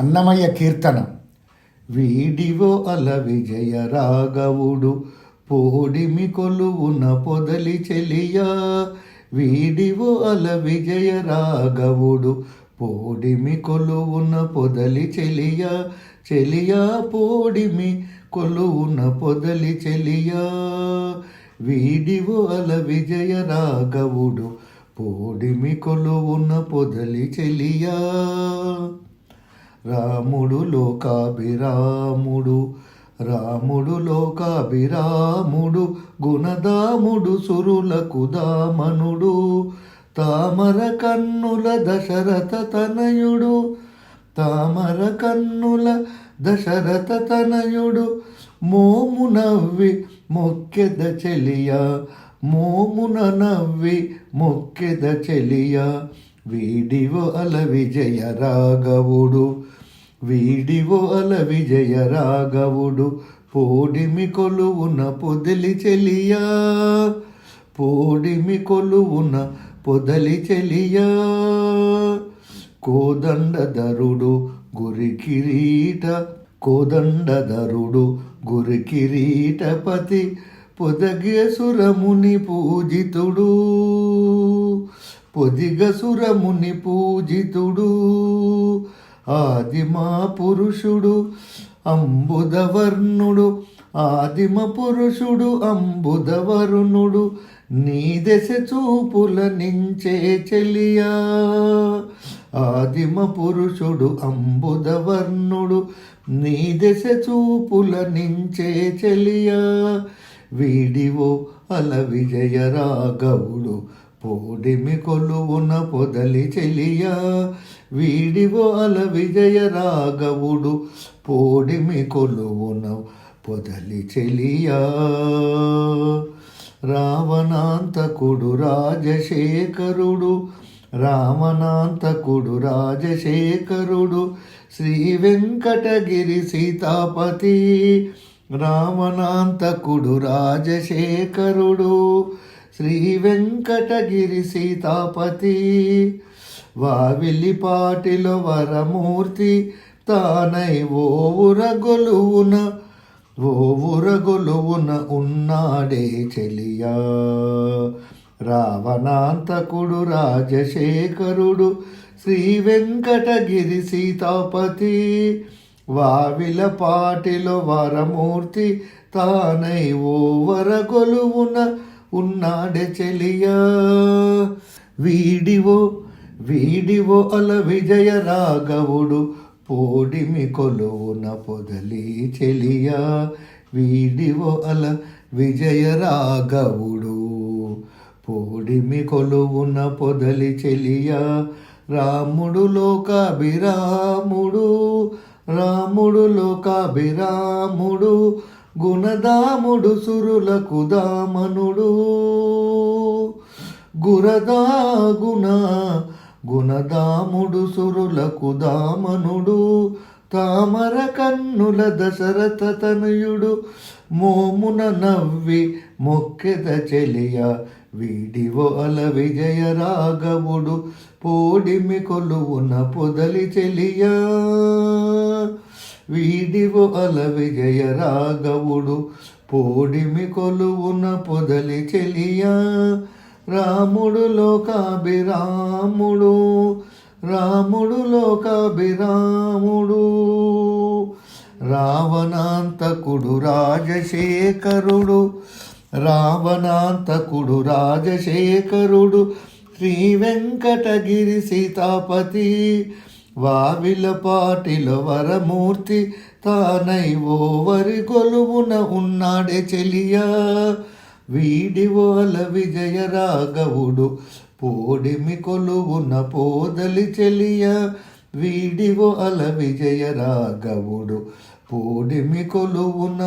అన్నమయ్య కీర్తన. వీడివో అల విజయ రాఘవుడు పోడిమి కొలువున పొదలి చెలియా. వీడివో అల విజయ రాఘవుడు పోడిమి కొలువున పొదలి చెలియా. చెలియా పోడిమి కొలువున పొదలి చెలియా. వీడివో అల విజయ రాఘవుడు పోడిమి కొలువున పొదలి చెలియా. రాముడు లోకాభిరాముడు రాముడు లోకాభిరాముడు గుణదాముడు సురులకు దామనుడు తామర కన్నుల దశరథ తనయుడు తామర కన్నుల దశరథ తనయుడు. మోము నవ్వి మొక్కెద చెలియా మోమున నవ్వి మొక్కెద చెలియా వీడివో అల విజయ రాఘవుడు వీడివో అల విజయ రాఘవుడు పోడిమి కొలువున పొదిలి చెలియా పోడిమి కొలువున పొదలి చెలియా. కోదండధరుడు గురి కిరీట కోదండధరుడు గురి కిరీటపతి పొదగేసురముని పూజితుడు. పొదిగసురముని పూజితుడు ఆదిమా పురుషుడు అంబుదవర్ణుడు ఆదిమ పురుషుడు అంబుధవరుణుడు నీ దశ చూపుల నించే చెలియా. ఆదిమ పురుషుడు అంబుదవర్ణుడు నీ దశ చూపుల నించే చెలియా. వీడివో అల విజయ రాఘవుడు పోడిమి కొలువున పొదలి చెలియా. వీడివో అల విజయ రాఘవుడు పోడిమి కొలువున పొదలి చెలియా. రావణాంతకుడు రాజశేఖరుడు రామనాంతకుడు రాజశేఖరుడు శ్రీ వెంకటగిరి సీతాపతి రామనాంతకుడు రాజశేఖరుడు శ్రీ వెంకటగిరి సీతాపతి. వావిలిపాటిలో వరమూర్తి తానై ఓవుర గొలువున ఓవుర ఉన్నాడే చెలియా. రావణాంతకుడు రాజశేఖరుడు శ్రీ వెంకటగిరి సీతాపతి. వావిల పాటిలో వరమూర్తి తానై ఓ వరగొలువు ఉన్నాడే చెలియా. వీడివో వీడివో అల విజయ రాఘవుడు పోడిమి కొలువున పొదలి చెలియా. వీడివో అల విజయ రాఘవుడు పోడిమి కొలువున పొదలి చెలియా. రాముడు లోకాభిరాముడు రాముడు లోకాభిరాముడు గుణదాముడు సురులకు దామనుడు. గురదా గుణ గుణదాముడు సురులకు దామనుడు. తామర కన్నుల దశరథ తనయుడు. మోమున నవ్వి మొక్కెద చెలియ వీడివో అల విజయ రాఘవుడు. పోడిమి కొలువున పొదలి చెలియా వీడివో అల విజయ రాఘవుడు పోడిమి కొలువున పొదలి చెలియా. రాముడు లోకాభిరాముడు రాముడు లోకాభిరాముడు. రావణాంతకుడు రాజశేఖరుడు రావణాంతకుడు రాజశేఖరుడు శ్రీ వెంకటగిరి సీతాపతి వావిలపాటిలో వరమూర్తి తానై ఓవరి గొలువున ఉన్నాడే చెలియా. వీడివోల విజయ రాఘవుడు పోడిమి కొలువున పోదలి చెలియ. వీడివో అల విజయ రాఘవుడు పోడిమి కొలువున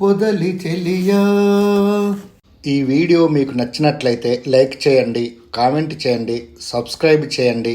పొదలి చెలియా. ఈ వీడియో మీకు నచ్చినట్లయితే లైక్ చేయండి కామెంట్ చేయండి సబ్స్క్రైబ్ చేయండి.